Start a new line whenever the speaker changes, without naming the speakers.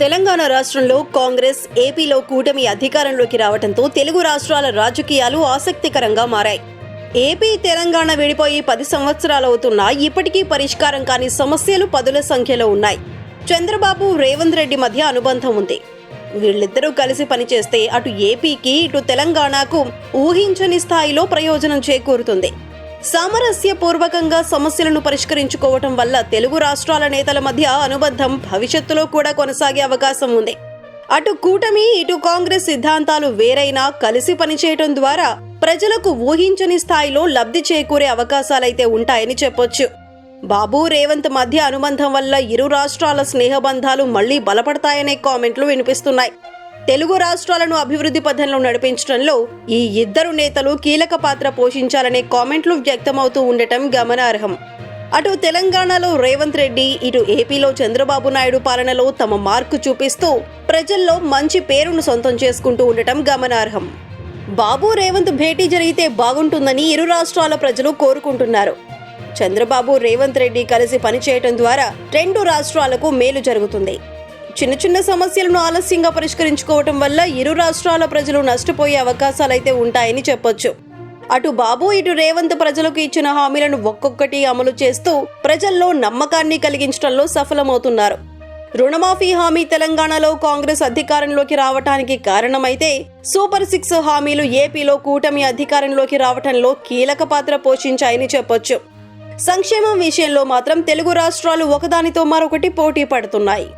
తెలంగాణ రాష్ట్రంలో కాంగ్రెస్ ఏపీలో కూటమి అధికారంలోకి రావడంతో తెలుగు రాష్ట్రాల రాజకీయాలు ఆసక్తికరంగా మారాయి. ఏపీ తెలంగాణ విడిపోయి పది సంవత్సరాలవుతున్నా ఇప్పటికీ పరిష్కారం కాని సమస్యలు పదుల సంఖ్యలో ఉన్నాయి. చంద్రబాబు రేవంత్ రెడ్డి మధ్య అనుబంధం ఉంది. వీళ్ళిద్దరూ కలిసి పనిచేస్తే అటు ఏపీకి ఇటు తెలంగాణకు ఊహించని స్థాయిలో ప్రయోజనం చేకూరుతుంది. సామరస్యపూర్వకంగా సమస్యలను పరిష్కరించుకోవటం వల్ల తెలుగు రాష్ట్రాల నేతల మధ్య అనుబంధం భవిష్యత్తులో కూడా కొనసాగే అవకాశం ఉంది. అటు కూటమి ఇటు కాంగ్రెస్ సిద్ధాంతాలు వేరైనా కలిసి పనిచేయటం ద్వారా ప్రజలకు ఊహించని స్థాయిలో లబ్ధి చేకూరే అవకాశాలైతే ఉంటాయని చెప్పొచ్చు. బాబు రేవంత్ మధ్య అనుబంధం వల్ల ఇరు రాష్ట్రాల స్నేహబంధాలు మళ్ళీ బలపడతాయనే కామెంట్లు వినిపిస్తున్నాయి. తెలుగు రాష్ట్రాలను అభివృద్ధి పథంలో నడిపించడంలో ఈ ఇద్దరు నేతలు కీలక పాత్ర పోషించాలనే కామెంట్లు వ్యక్తమవుతూ ఉండటం గమనార్హం. అటు తెలంగాణలో రేవంత్ రెడ్డి ఇటు ఏపీలో చంద్రబాబు నాయుడు పాలనలో తమ మార్కు చూపిస్తూ ప్రజల్లో మంచి పేరును సొంతం చేసుకుంటూ ఉండటం గమనార్హం. బాబు రేవంత్ భేటీ జరిగితే బాగుంటుందని ఇరు రాష్ట్రాల ప్రజలు కోరుకుంటున్నారు. చంద్రబాబు రేవంత్ రెడ్డి కలిసి పనిచేయటం ద్వారా రెండు రాష్ట్రాలకు మేలు జరుగుతుంది. చిన్న చిన్న సమస్యలను ఆలస్యంగా పరిష్కరించుకోవటం వల్ల ఇరు రాష్ట్రాల ప్రజలు నష్టపోయే అవకాశాలైతే ఉంటాయని చెప్పొచ్చు. అటు బాబు ఇటు రేవంత్ ప్రజలకు ఇచ్చిన హామీలను ఒక్కొక్కటి అమలు చేస్తూ ప్రజల్లో నమ్మకాన్ని కలిగించడంలో సఫలమవుతున్నారు. రుణమాఫీ హామీ తెలంగాణలో కాంగ్రెస్ అధికారంలోకి రావటానికి కారణమైతే సూపర్ సిక్స్ హామీలు ఏపీలో కూటమి అధికారంలోకి రావటంలో కీలక పాత్ర పోషించాయని చెప్పొచ్చు. సంక్షేమం విషయంలో మాత్రం తెలుగు రాష్ట్రాలు ఒకదానితో మరొకటి పోటీ పడుతున్నాయి.